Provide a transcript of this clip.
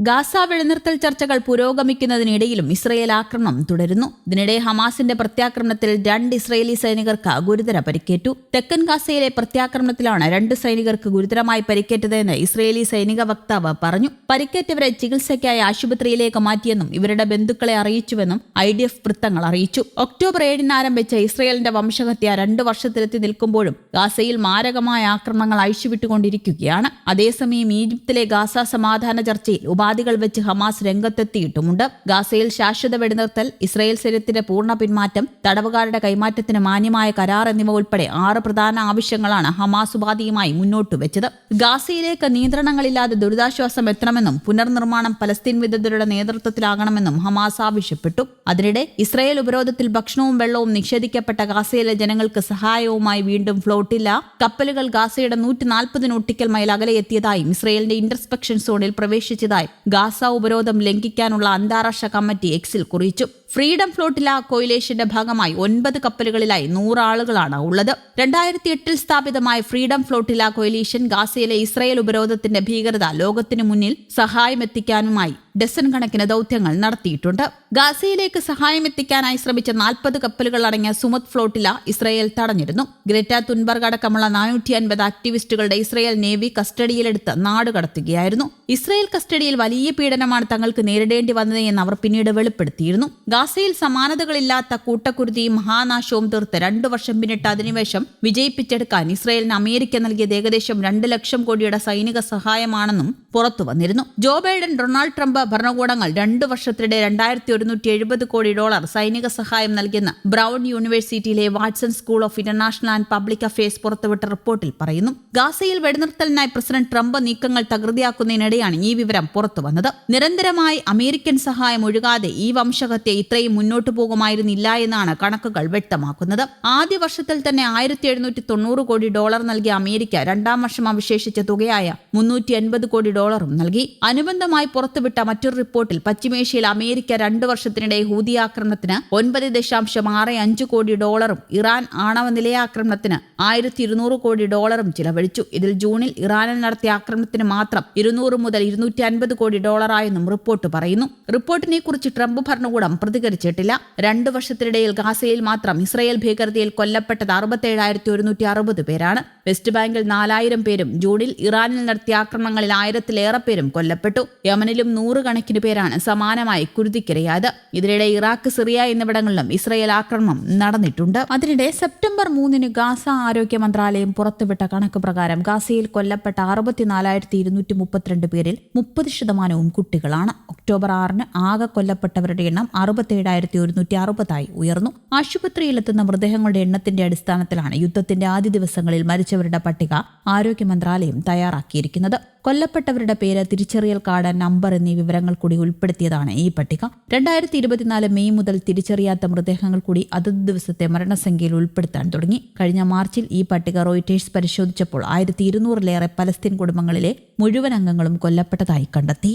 Gaza വെടിനിർത്തൽ ചർച്ചകൾ പുരോഗമിക്കുന്നതിനിടയിലും Israel ആക്രമണം തുടരുന്നു. ഇതിനിടെ ഹമാസിന്റെ പ്രത്യാക്രമണത്തിൽ രണ്ട് ഇസ്രയേലി സൈനികർക്ക് ഗുരുതര പരിക്കേറ്റു. തെക്കൻ ഗാസയിലെ പ്രത്യാക്രമണത്തിലാണ് രണ്ട് സൈനികർക്ക് ഗുരുതരമായി പരിക്കേറ്റതെന്ന് ഇസ്രയേലി സൈനിക വക്താവ് പറഞ്ഞു. പരിക്കേറ്റവരെ ചികിത്സയ്ക്കായി ആശുപത്രിയിലേക്ക് മാറ്റിയെന്നും ഇവരുടെ ബന്ധുക്കളെ അറിയിച്ചുവെന്നും ഐ ഡി എഫ് വൃത്തങ്ങൾ അറിയിച്ചു. ഒക്ടോബർ ഏഴിന് ആരംഭിച്ച ഇസ്രയേലിന്റെ വംശഹത്യ രണ്ടു വർഷത്തിലെത്തി നിൽക്കുമ്പോഴും ഗാസയിൽ മാരകമായ ആക്രമണങ്ങൾ അഴിച്ചുവിട്ടുകൊണ്ടിരിക്കുകയാണ്. അതേസമയം ഈജിപ്തിലെ ഗാസ സമാധാന ചർച്ചയിൽ ഉപാധികൾ വെച്ച് ഹമാസ് രംഗത്തെത്തിയിട്ടുമുണ്ട്. ഗാസയിൽ ശാശ്വത വെടിനിർത്തൽ ഇസ്രയേൽ സൈന്യത്തിന്റെ പൂർണ പിന്മാറ്റം തടവുകാരുടെ കൈമാറ്റത്തിന് മാന്യമായ കരാർ എന്നിവ ഉൾപ്പെടെ ആറ് പ്രധാന ആവശ്യങ്ങളാണ് ഹമാസ് ഉപാധിയുമായി മുന്നോട്ട് വെച്ചത്. ഗാസയിലേക്ക് നിയന്ത്രണങ്ങളില്ലാതെ ദുരിതാശ്വാസം എത്തണമെന്നും പുനർനിർമ്മാണം പലസ്തീൻ വിദഗ്ധരുടെ നേതൃത്വത്തിലാകണമെന്നും ഹമാസ് ആവശ്യപ്പെട്ടു. അതിനിടെ ഇസ്രയേൽ ഉപരോധത്തിൽ ഭക്ഷണവും വെള്ളവും നിഷേധിക്കപ്പെട്ട ഗാസയിലെ ജനങ്ങൾക്ക് സഹായവുമായി വീണ്ടും ഫ്ലോട്ടില്ല. കപ്പലുകൾ ഗാസയുടെ നൂറ്റി നാൽപ്പത് നോട്ടിക്കൽ മൈൽ അകലെ എത്തിയതായും ഇസ്രയേലിന്റെ ഇന്റർസ്പെക്ഷൻ സോണിൽ പ്രവേശിച്ചതായി ഗാസ ഉപരോധം ലംഘിക്കാനുള്ള അന്താരാഷ്ട്ര കമ്മിറ്റി എക്സിൽ കുറിച്ചു. ഫ്രീഡം ഫ്ലോട്ടില കൊയിലേഷന്റെ ഭാഗമായി ഒൻപത് കപ്പലുകളിലായി നൂറാളുകളാണ് ഉള്ളത്. രണ്ടായിരത്തി എട്ടിൽ സ്ഥാപിതമായ ഫ്രീഡം ഫ്ലോട്ടില കൊയിലീഷൻ ഗാസയിലെ ഇസ്രയേൽ ഉപരോധത്തിന്റെ ഭീകരത ലോകത്തിനു മുന്നിൽ സഹായം എത്തിക്കാനുമായി ഡസൻ കണക്കിന് ദൗത്യങ്ങൾ നടത്തിയിട്ടുണ്ട്. ഗാസയിലേക്ക് സഹായം എത്തിക്കാനായി ശ്രമിച്ച നാൽപ്പത് കപ്പലുകൾ അടങ്ങിയ സുമത് ഫ്ലോട്ടില ഇസ്രയേൽ തടഞ്ഞിരുന്നു. ഗ്രേറ്റ തുൻബർഗ് അടക്കമുള്ള നാനൂറ്റി അൻപത് ആക്ടിവിസ്റ്റുകളുടെ ഇസ്രയേൽ നേവി കസ്റ്റഡിയിലെടുത്ത് നാട് കടത്തുകയായിരുന്നു. ഇസ്രയേൽ കസ്റ്റഡിയിൽ വലിയ പീഡനമാണ് തങ്ങൾക്ക് നേരിടേണ്ടി വന്നതെന്ന് അവർ പിന്നീട് വെളിപ്പെടുത്തിയിരുന്നു. ഗാസയിൽ സമാനതകളില്ലാത്ത കൂട്ടക്കുരുതിയും മഹാനാശവും തീർത്ത് രണ്ടു വർഷം പിന്നിട്ട അധിനിവേശം വിജയിപ്പിച്ചെടുക്കാൻ ഇസ്രയേലിന് അമേരിക്ക നൽകിയത് ഏകദേശം രണ്ട് ലക്ഷം കോടിയുടെ സൈനിക സഹായമാണെന്നും പുറത്തു വന്നിരുന്നു. ജോ ബൈഡൻ ഡൊണാൾഡ് ട്രംപ് ഭരണകൂടങ്ങൾ രണ്ടു വർഷത്തിനിടെ രണ്ടായിരത്തി ഒരുന്നൂറ്റി എഴുപത് കോടി ഡോളർ സൈനിക സഹായം നൽകുന്ന ബ്രൗൺ യൂണിവേഴ്സിറ്റിയിലെ Watson school of international and public affairs പുറത്തുവിട്ട റിപ്പോർട്ടിൽ പറയുന്നു. ഗാസയിൽ വെടിനിർത്തലിനായി പ്രസിഡന്റ് ട്രംപ് നീക്കങ്ങൾ തകൃതിയാക്കുന്നതിനിടെയാണ് ഈ വിവരം പുറത്തു വന്നത്. നിരന്തരമായി അമേരിക്കൻ സഹായം ഒഴുകാതെ ഈ വംശഹത്യ ഇത്രയും മുന്നോട്ടു പോകുമായിരുന്നില്ല എന്നാണ് കണക്കുകൾ വ്യക്തമാക്കുന്നത്. ആദ്യ വർഷത്തിൽ തന്നെ ആയിരത്തി എഴുന്നൂറ്റി തൊണ്ണൂറ് കോടി ഡോളർ നൽകിയ അമേരിക്ക രണ്ടാം വർഷം അവശേഷിച്ച തുകയായ മുന്നൂറ്റി എൺപത് കോടി ഡോളറും നൽകി. അനുബന്ധമായി പുറത്തുവിട്ട മറ്റൊരു റിപ്പോർട്ടിൽ പശ്ചിമേഷ്യയിൽ അമേരിക്ക രണ്ടു വർഷത്തിനിടെ ഹൂതി ആക്രമണത്തിന് ഒൻപത് ദശാംശം ആറ് അഞ്ച് കോടി ഡോളറും ഇറാൻ ആണവ നിലയാക്രമണത്തിന് ആയിരത്തി ഇരുന്നൂറ് കോടി ഡോളറും ചിലവഴിച്ചു. ഇതിൽ ജൂണിൽ ഇറാനിൽ നടത്തിയ ആക്രമണത്തിന് മാത്രം ഇരുന്നൂറ് മുതൽ ഇരുന്നൂറ്റി അൻപത് കോടി ഡോളറായെന്നും റിപ്പോർട്ട് പറയുന്നു. റിപ്പോർട്ടിനെ കുറിച്ച് ട്രംപ് ഭരണകൂടം പ്രതികരിച്ചിട്ടില്ല. രണ്ടു വർഷത്തിനിടയിൽ ഗാസയിൽ മാത്രം ഇസ്രയേൽ ഭീകരതയിൽ കൊല്ലപ്പെട്ടത് അറുപത്തേഴായിരത്തി ഒരുന്നൂറ്റി അറുപത് പേരാണ്. വെസ്റ്റ് ബാങ്കിൽ നാലായിരം പേരും ജൂണിൽ ഇറാനിൽ നടത്തിയ ആക്രമണങ്ങളിൽ ആയിരത്തിലേറെ പേരും കൊല്ലപ്പെട്ടു. യമനിലും നൂറുകണക്കിന് പേരാണ് സമാനമായി കുരുതിക്കിരയായത്. ഇതിനിടെ ഇറാഖ് സിറിയ എന്നിവിടങ്ങളിലും ഇസ്രയേൽ ആക്രമണം നടന്നിട്ടുണ്ട്. അതിനിടെ സെപ്റ്റംബർ മൂന്നിന് ഗാസ ആരോഗ്യ മന്ത്രാലയം പുറത്തുവിട്ട കണക്ക് പ്രകാരം ഗാസയിൽ കൊല്ലപ്പെട്ട അറുപത്തിനാലായിരത്തി ഇരുന്നൂറ്റി മുപ്പത്തിരണ്ട് പേരിൽ മുപ്പത് ശതമാനവും കുട്ടികളാണ്. ഒക്ടോബർ ആറിന് ആകെ കൊല്ലപ്പെട്ടവരുടെ എണ്ണം അറുപത്തേഴായിരത്തി ഒരുന്നൂറ്റി അറുപതായി ഉയർന്നു. ആശുപത്രിയിലെത്തുന്ന മൃതദേഹങ്ങളുടെ എണ്ണത്തിന്റെ അടിസ്ഥാനത്തിലാണ് യുദ്ധത്തിന്റെ ആദ്യ ദിവസങ്ങളിൽ മരിച്ചവരുടെ പട്ടിക ആരോഗ്യ മന്ത്രാലയം തയ്യാറാക്കിയിരിക്കുന്നത്. കൊല്ലപ്പെട്ടവരുടെ പേര് തിരിച്ചറിയൽ കാർഡ് നമ്പർ എന്നീ വിവരങ്ങൾ കൂടി ഉൾപ്പെടുത്തിയതാണ് ഈ പട്ടിക. രണ്ടായിരത്തി ഇരുപത്തിനാല് മെയ് മുതൽ തിരിച്ചറിയാത്ത മൃതദേഹങ്ങൾ കൂടി അതത് ദിവസത്തെ മരണസംഖ്യയിൽ ഉൾപ്പെടുത്താൻ തുടങ്ങി. കഴിഞ്ഞ മാർച്ചിൽ ഈ പട്ടിക റോയിറ്റേഴ്സ് പരിശോധിച്ചപ്പോൾ ആയിരത്തി ഇരുന്നൂറിലേറെ പലസ്തീൻ കുടുംബങ്ങളിലെ മുഴുവൻ അംഗങ്ങളും കൊല്ലപ്പെട്ടതായി കണ്ടെത്തി.